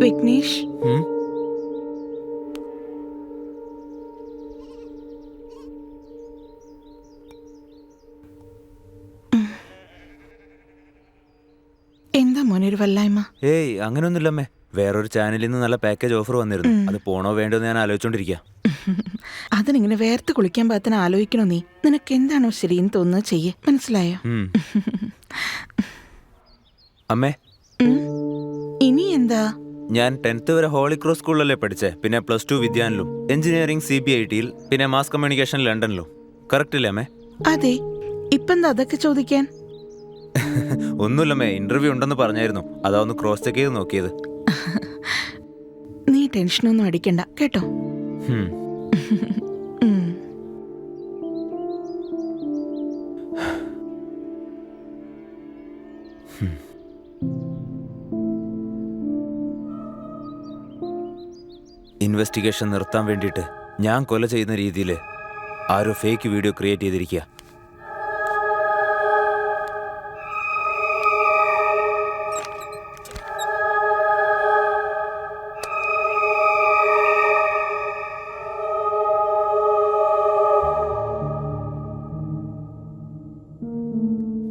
വിഘ്നേഷ്? എന്താ മോനെ ഒരു വല്ലായ്മ? ഏയ് അങ്ങനെയൊന്നുമില്ലമ്മേ വേറൊരു ചാനലിൽ നിന്ന് നല്ല പാക്കേജ് ഓഫർ വന്നിരുന്നു. അത് പോണോ വേണ്ടോ എന്ന് ഞാൻ ആലോചിച്ചോണ്ടിരിക്കാം. അതിനിങ്ങനെ വേർത്ത് കുളിക്കാൻ പാകത്തിന് ആലോചിക്കണോ നീ? നിനക്ക് എന്താണോ ശരിയെന്ന് തോന്നുന്നത് ചെയ്യേ. മനസ്സിലായോ? അമ്മേ. ഇനി എന്താ? ഞാൻ ടെൻത്ത് വരെ ഹോളി ക്രോസ് സ്കൂളിലല്ലേ പഠിച്ചേ പിന്നെ പ്ലസ് ടു വിദ്യാനിലും. എഞ്ചിനീയറിംഗ് സി ബി ഐ ടിയിൽ പിന്നെ മാസ് കമ്മ്യൂണിക്കേഷൻ ലണ്ടനിലും. കറക്റ്റ് ഇല്ലേ അമ്മേ? അതെ. ഇപ്പം അതൊക്കെ ചോദിക്കാൻ? ഒന്നുമില്ലമ്മേ ഇന്റർവ്യൂ ഉണ്ടെന്ന് പറഞ്ഞായിരുന്നു. അതാ ഒന്ന് ക്രോസ് ചെക്ക് ചെയ്ത് നോക്കിയത്. നീ ടെൻഷനൊന്നും അടിക്കണ്ട കേട്ടോ? ഹും. ഇൻവെസ്റ്റിഗേഷൻ നിർത്താൻ വേണ്ടിയിട്ട് ഞാൻ കൊല ചെയ്യുന്ന രീതിയിൽ ആരോ ഫേക്ക് വീഡിയോ ക്രിയേറ്റ് ചെയ്തിരിക്കുക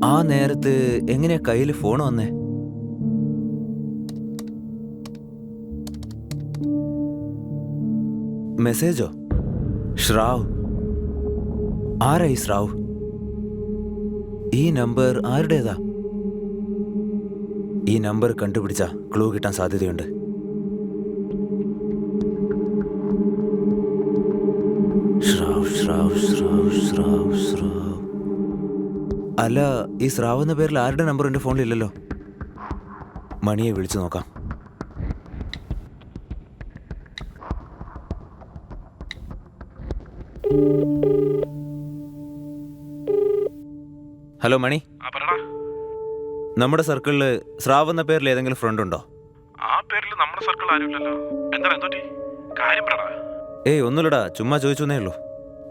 ആ നേരത്ത് എങ്ങനെയാ കയ്യിൽ ഫോൺ വന്നേ? മെസ്സേജോ? ശ്രാവ്. ആരായി ശ്രാവ്? ഈ നമ്പർ ആരുടേതാ? ഈ നമ്പർ കണ്ടുപിടിച്ച ക്ലൂ കിട്ടാൻ സാധ്യതയുണ്ട്. ശ്രാവ് ശ്രാവ് ശ്രാവ് ശ്രാവ് ശ്രാവ്. അല്ല ഈ ശ്രാവ് എന്ന പേരിൽ ആരുടെ നമ്പർ എന്റെ ഫോണിലില്ലല്ലോ? മണിയെ വിളിച്ചു നോക്കാം. ഹലോ മണി. നമ്മുടെ സർക്കിളിൽ സ്രാവ് എന്ന പേരിൽ ഏതെങ്കിലും ഫ്രണ്ട് ഉണ്ടോ? ആ പേരിൽ നമ്മുടെ സർക്കിൾ ആരുമില്ലല്ലോ. എന്താ എന്തോറ്റി കാര്യം പറടാ. ഏയ് ഒന്നുമില്ലടാ. ചുമ്മാ ചോദിച്ചേ ഉള്ളൂ.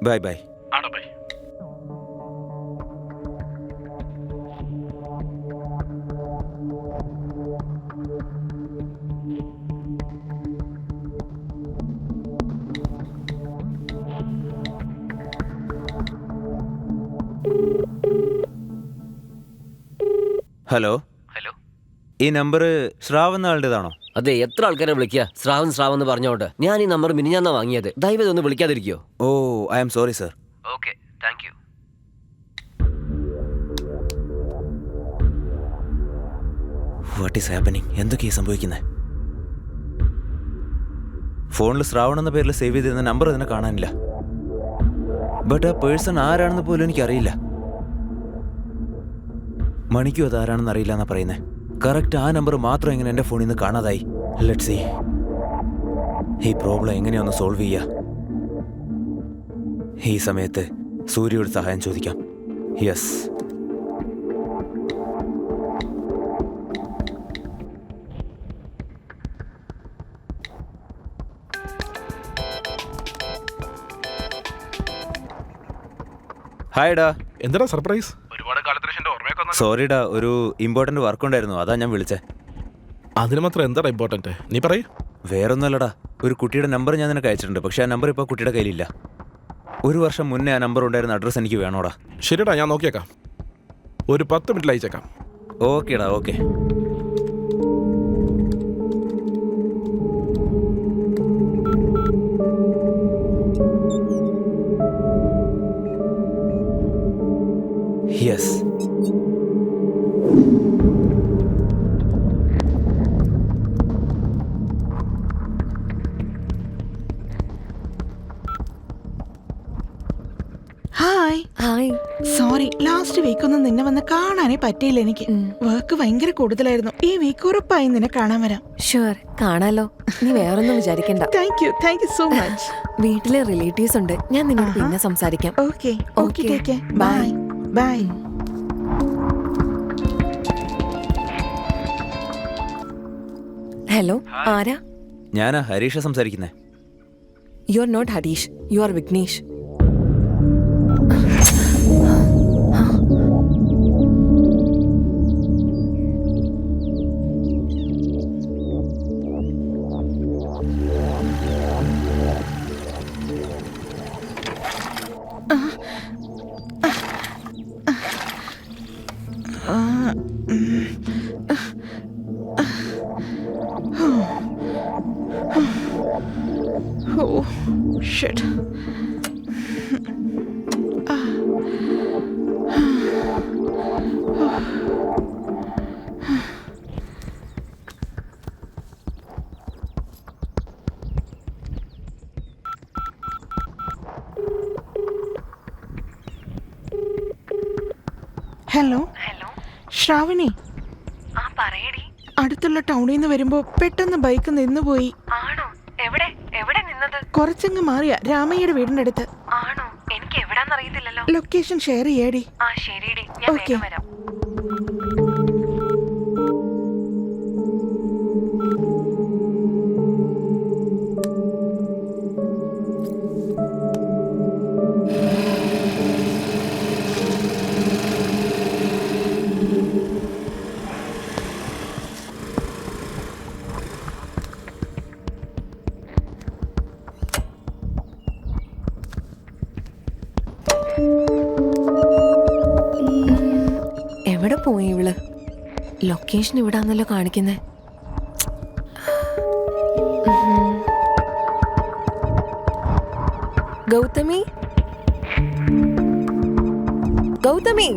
Bye bye bye. Hello hello ഈ നമ്പർ ശ്രാവ് എന്ന ആളുടേതാണോ അതെ എത്ര ആൾക്കാരെ വിളിക്കുക ശ്രാവൻ ശ്രാവൺ എന്ന് പറഞ്ഞോണ്ട്. ഞാൻ ഈ നമ്പർ മിനിഞ്ഞാന്നാ വാങ്ങിയത്. ദയവേദ ഒന്ന് വിളിക്കാതിരിക്കോ? ഓ I am sorry sir okay thank you what is happening എന്തൊക്കെയാ സംഭവിക്കുന്നത് ഫോണിൽ ശ്രാവൺ എന്ന പേരിൽ സേവ് ചെയ്തിരുന്ന നമ്പർ തന്നെ കാണാനില്ല. ബട്ട് ആ പേഴ്സൺ ആരാണെന്ന് പോലും എനിക്കറിയില്ല. മണിക്കും അത് ആരാണെന്ന് അറിയില്ല എന്നാ പറയുന്നത് കറക്റ്റ് ആ നമ്പർ മാത്രം എങ്ങനെ എന്റെ ഫോണിൽ നിന്ന് കാണാതായി. ലെറ്റ് സി ഈ പ്രോബ്ലം എങ്ങനെയൊന്ന് സോൾവ് ചെയ്യുക ഈ സമയത്ത് സൂര്യയോട് സഹായം ചോദിക്കാം. യെസ് ഹായ്ഡാ എന്താ സർപ്രൈസ് ഒരുപാട് കാലത്തിന് ശേഷം എന്റെ ഓർമ്മയൊക്കെ വന്നു സോറിടാ ഒരു ഇമ്പോർട്ടന്റ് വർക്ക് ഉണ്ടായിരുന്നു അതാ ഞാൻ വിളിച്ചേ. അതിന് മാത്രം എന്താടാ ഇമ്പോർട്ടന്റ് നീ പറയൂ. വേറൊന്നുമല്ലടാ ഒരു കുട്ടിയുടെ നമ്പർ ഞാൻ നിനക്ക് അയച്ചിട്ടുണ്ട് പക്ഷെ ആ നമ്പർ ഇപ്പോൾ കുട്ടിയുടെ കയ്യിലില്ല. ഒരു വർഷം മുന്നേ ആ നമ്പർ ഉണ്ടായിരുന്ന അഡ്രസ്സ് എനിക്ക് വേണോടാ. ശരിടാ ഞാൻ നോക്കിയേക്കാം. ഒരു പത്ത് മിനിറ്റിൽ അയച്ചേക്കാം. ഓക്കേടാ okay yes sorry last week ഒന്നും നിന്നെ വന്ന് കാണാനേ പറ്റിയില്ല എനിക്ക്. വർക്ക് ഭയങ്കര കൂടുതലായിരുന്നു. ഈ വീക്ക് ഉറപ്പായി നിന്നെ കാണാൻ വരാം. ഷുവർ കാണാലോ. നീ വേറൊന്നും വിചാരിക്കണ്ട. Thank you thank you so much വീട്ടിലെ റിലേറ്റീവ്സ് ഉണ്ട്. ഞാൻ നിന്നോട് പിന്നെ സംസാരിക്കാം. Okay okay bye bye hello ആരാ? ഞാനാ ഹരീഷ സംസാരിക്കുന്നേ. You are not Harish you are Vignesh Oh, shit. Hello hello Shravani. ആ പറയടി. അടുത്തുള്ള ടൗണിൽ നിന്ന് വരുമ്പോ പെട്ടെന്ന് ബൈക്ക് നിന്നുപോയി ആണോ? എവിടെ? എവിടെ നിന്നത്? കുറച്ചങ്ങ് മാറിയ രാമയ്യയുടെ വീടിന്റെ അടുത്ത്. ആണോ? എനിക്ക് എവിടാന്നറിയത്തില്ലല്ലോ. Location share ചെയ്യടി. ആ ശരിയടി. ഞാൻ. വേഗം വരാം. എവിടെ പോയി ഇവൾ? ലൊക്കേഷൻ ഇവിടാന്നല്ലോ കാണിക്കുന്നേ? ഗൗതമി? ഗൗതമി?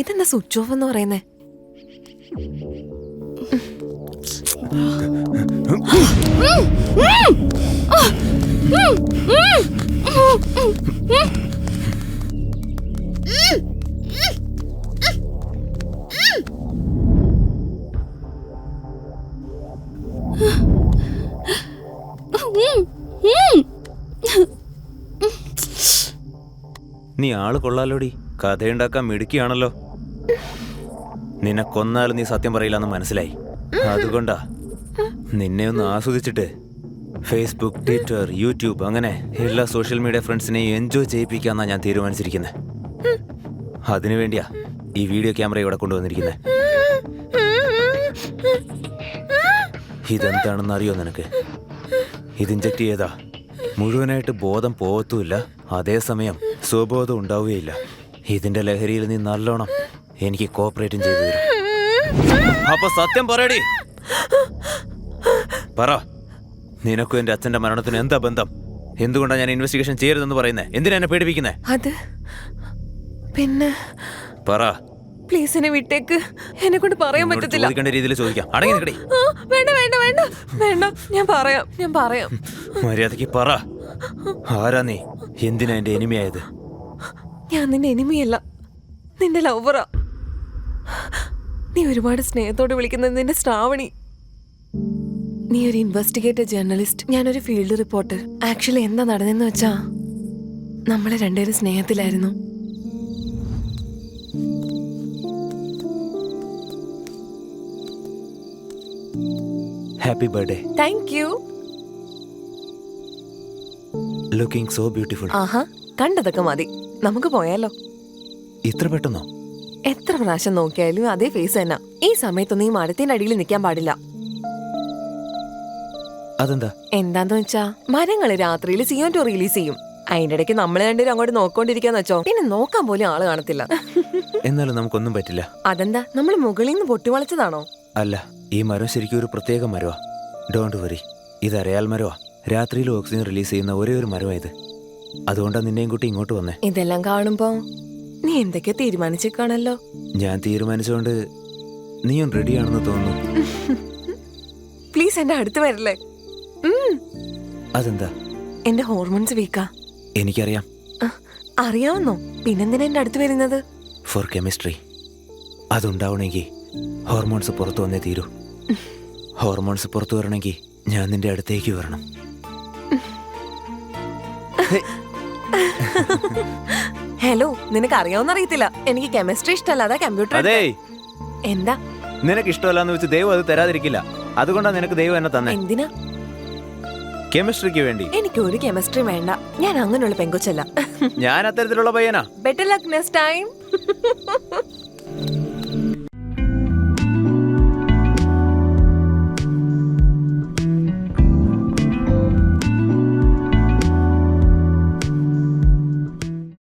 ഇതെന്താ സ്വിച്ച് ഓഫ് എന്ന് പറയുന്നേ? നീ ആൾ കൊള്ളാലോടി. കഥയുണ്ടാക്കാൻ മിടുക്കിയാണല്ലോ. നിന്നെ കൊന്നാലും നീ സത്യം പറയില്ലെന്ന് മനസ്സിലായി. അതുകൊണ്ടാ നിന്നെ ഒന്ന് ആസ്വദിച്ചിട്ട് ഫേസ്ബുക്ക് ട്വിറ്റർ യൂട്യൂബ് അങ്ങനെ എല്ലാ സോഷ്യൽ മീഡിയ ഫ്രണ്ട്സിനെയും എൻജോയ് ചെയ്യിപ്പിക്കാന്നാ ഞാൻ തീരുമാനിച്ചിരിക്കുന്നത് അതിനുവേണ്ടിയാ ഈ വീഡിയോ ക്യാമറ ഇവിടെ കൊണ്ടുവന്നിരിക്കുന്നത് ഇതെന്താണെന്ന് അറിയോ നിനക്ക്? ഇത് ഇഞ്ചക്ട് ചെയ്താ മുഴുവനായിട്ട് ബോധം പോകത്തുമില്ല അതേസമയം സ്വബോധം ഉണ്ടാവുകയില്ല. ഇതിന്റെ ലഹരിയിൽ നീ നല്ലോണം എനിക്ക് കോപ്പറേറ്റും ചെയ്തു തരും. അപ്പൊ സത്യം പറയടി. പറ. നിനക്കും എന്റെ അച്ഛന്റെ മരണത്തിന് എന്താ ബന്ധം? എന്തുകൊണ്ടാണ് ഞാൻ ഇൻവെസ്റ്റിഗേഷൻ ചെയ്യരുതെന്ന് പറയുന്നത് എന്തിനാ എന്നെ പേടിപ്പിക്കുന്നത് അത് പിന്നെ പറ. പ്ലീസ് എന്നെ വിട്ടേക്ക്. എന്നെ കൊണ്ട് പറയാൻ പറ്റത്തില്ല. ചോദിക്കേണ്ട രീതിയിൽ ചോദിക്കാം. അടങ്ങി നിൽക്കടി ആ, വേണ്ട വേണ്ട വേണ്ട വേണ്ട. ഞാൻ പറയാം ഞാൻ പറയാം. മര്യാദയ്ക്ക് പറ. ആരാ നീ? എന്തിനാ എന്റെ ആയത് ഞാൻ നിന്റെ എനിമിയല്ല. നിന്റെ ലവറാ നീ ഒരുപാട് സ്നേഹത്തോടെ വിളിക്കുന്നത് നിന്റെ ശ്രാവണി. നീ ഒരു ഇൻവെസ്റ്റിഗേറ്റർ ജേർണലിസ്റ്റ് ഞാനൊരു ഫീൽഡ് റിപ്പോർട്ടർ ആക്ച്വലി എന്താ നടന്നെന്ന് വെച്ചാ നമ്മളെ രണ്ടുപേരും സ്നേഹത്തിലായിരുന്നു. Happy birthday thank you looking so beautiful ആഹാ കണ്ടതൊക്കെ മതി. നമുക്ക് പോയാലോ? ഇത്ര പെട്ടെന്നോ? എത്ര പ്രാവശ്യം നോക്കിയാലും അതേ ഫേസ് തന്നെ. ഈ സമയത്തൊന്നും ഈ മരത്തിന്റെ അടിയിൽ നിൽക്കാൻ പാടില്ല. അതെന്താ? എന്താന്ന് വെച്ചാ മരങ്ങൾ രാത്രിയിൽ സിയോൻ ടു റിലീസ് ചെയ്യും. അതിന്റെ ഇടയ്ക്ക് നമ്മൾ രണ്ടുപേരും അങ്ങോട്ട് നോക്കോണ്ടിരിക്കാന്ന് വെച്ചോ. പിന്നെ നോക്കാൻ പോലും ആൾ കാണത്തില്ല. എന്നാലും നമുക്കൊന്നും പറ്റില്ല. അതെന്താ? നമ്മൾ മുകളിൽ നിന്ന് പൊട്ടിവളച്ചതാണോ? അല്ല ഈ മരം ശരിക്കും ഒരു പ്രത്യേക മരവാ. ഡോണ്ട് വറി ഇത് അരയാൽ മരവാ. രാത്രിയിൽ ഓക്സിജൻ റിലീസ് ചെയ്യുന്ന ഒരേ ഒരു മരമാ ഇത്. അതുകൊണ്ടാ നിന്നെയും കൂട്ടി ഇങ്ങോട്ട് വന്നേ. ഇതെല്ലാം കാണുമ്പോ നീ എന്തൊക്കെ തീരുമാനിച്ചേക്കാണല്ലോ? ഞാൻ തീരുമാനിച്ചോണ്ട് നീയും റെഡിയാണെന്ന് തോന്നുന്നു. പ്ലീസ് എന്റെ അടുത്ത് വരില്ലേ. അതെന്താ? എന്റെ ഹോർമോൺസ് വീക്കാ എനിക്കറിയാം. അറിയാവുന്നോ? പിന്നെന്തിനാ എന്റെ അടുത്ത് വരുന്നത്? ഫോർ കെമിസ്ട്രി അതുണ്ടാവണമെങ്കിൽ ഹോർമോൺസ് പുറത്തു വന്നേ തീരൂ. ഹോർമോൺസ് പുറത്തു വരണമെങ്കിൽ ഞാൻ നിന്റെ അടുത്തേക്ക് വരണം. ഹലോ നിനക്ക് അറിയാവുന്ന അറിയത്തില്ല. എനിക്ക് കെമിസ്ട്രി ഇഷ്ടമല്ല. അതാ കമ്പ്യൂട്ടർ അതേ. എന്താ? നിനക്ക് ഇഷ്ടമല്ലാന്ന് വെച്ച് ദൈവം അത് തരാതിരിക്കില്ല. അതുകൊണ്ടാണ് നിനക്ക് ദൈവം എന്നെ തന്നെ. എന്തിനാ? കെമിസ്ട്രിക്ക് വേണ്ടി. എനിക്ക് ഒരു കെമിസ്ട്രി വേണ്ട. ഞാൻ അങ്ങനെയുള്ള പെങ്കൊച്ചല്ല. ഞാൻ അത്തരത്തിലുള്ള പയ്യനാ. Better luck next time